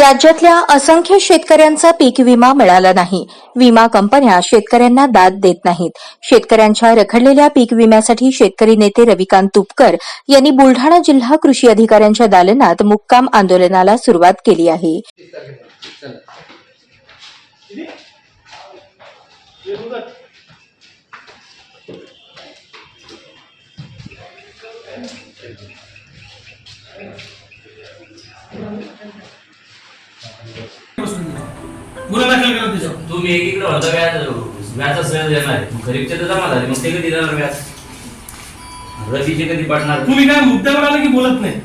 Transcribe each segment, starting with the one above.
राज्यातल्या असंख्य शेतकऱ्यांचा पीक विमा मिळाला नाही. विमा कंपन्या शेतकऱ्यांना दाद देत नाहीत. शेतकऱ्यांच्या रखडलेल्या पीक विम्यासाठी शेतकरी नेते रविकांत तुपकर यांनी बुलढाणा जिल्हा कृषी अधिकाऱ्यांच्या दालनात मुक्काम आंदोलनाला सुरुवात केली आहे. गुन्हा दाखल करा त्याच्यावर तुम्ही एकीकडे होता व्याज व्याज सहज देणार आहे. मग खरीपचे तर जमा झाले मग ते कधी देणार व्याज? रतीचे कधी पडणार? तुम्ही काय मुद्द्यावर आलं की बोलत नाही?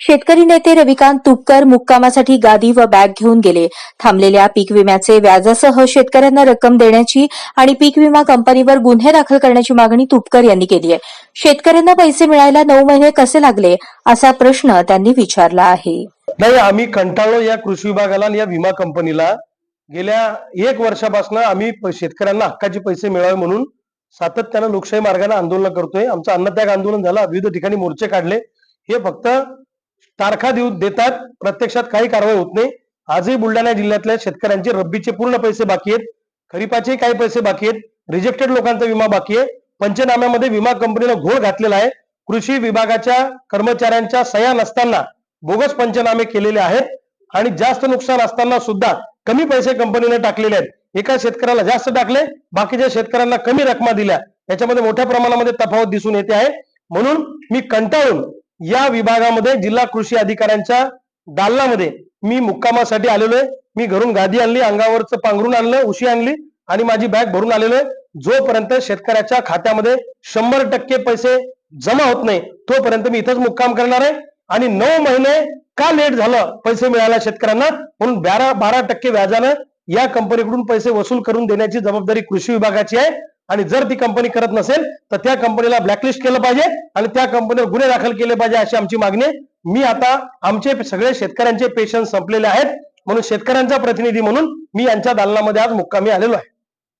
शेतकरी नेते रविकांत तुपकर मुक्कामासाठी गादी व बॅग घेऊन गेले. थांबलेल्या पीक विम्याचे व्याजासह शेतकऱ्यांना रक्कम देण्याची आणि पीक विमा कंपनीवर गुन्हे दाखल करण्याची मागणी तुपकर यांनी केली आहे. शेतकऱ्यांना पैसे मिळायला नऊ महिने कसे लागले असा प्रश्न त्यांनी विचारला आहे. नाही आम्ही कंटाळलो या कृषी विभागाला आणि या विमा कंपनीला. गेल्या एक वर्षापासून आम्ही शेतकऱ्यांना हक्काचे पैसे मिळावे म्हणून सातत्यानं लोकशाही मार्गाने आंदोलन करतोय. आमचं अन्नत्याग आंदोलन झालं विविध ठिकाणी मोर्चे काढले. हे फक्त तारखा देऊ देतात प्रत्यक्षात काही कारवाई होत नाही. आजही बुलढाणा जिल्ह्यातल्या शेतकऱ्यांचे रब्बीचे पूर्ण पैसे बाकी आहेत. खरीपाचे काही पैसे बाकी आहेत. रिजेक्टेड लोकांचा विमा बाकी आहे. पंचनाम्यामध्ये विमा कंपनीला घोळ घातलेला आहे. कृषी विभागाच्या कर्मचाऱ्यांच्या सह्या नसताना बोगस पंचनामे केलेले आहेत. आणि जास्त नुकसान असताना सुद्धा कमी पैसे कंपनीने टाकलेले आहेत. एका शेतकऱ्याला जास्त टाकले बाकीच्या शेतकऱ्यांना कमी रकमा दिल्या. याच्यामध्ये मोठ्या प्रमाणामध्ये तफावत दिसून येते आहे. म्हणून मी कंटाळून या विभागामध्ये जिल्हा कृषी अधिकाऱ्यांच्या दालनामध्ये मी मुक्कामासाठी आलेलो आहे मी घरून गादी आणली अंगावरचं पांघरून आणलं उशी आणली आणि माझी बॅग भरून आलेलो आहे जोपर्यंत शेतकऱ्याच्या खात्यामध्ये शंभर टक्के पैसे जमा होत नाही तोपर्यंत मी इथंच मुक्काम करणार आहे. आणि नऊ महिने का लेट झालं? पैसे मिळायला शेतकऱ्यांना? म्हणून बारा बारा टक्के व्याजानं या कंपनीकडून पैसे वसूल करून देण्याची जबाबदारी कृषी विभागाची आहे. आणि जर ती कंपनी करत नसेल तर त्या कंपनीला ब्लॅकलिस्ट केलं पाहिजे आणि त्या कंपनीवर गुन्हे दाखल केले पाहिजे अशी आमची मागणी आहे. मी आता आमचे सगळे शेतकऱ्यांचे पेशन्स संपलेले आहेत. म्हणून शेतकऱ्यांचा प्रतिनिधी म्हणून मी यांच्या दालनामध्ये आज मुक्कामी आलेलो आहे.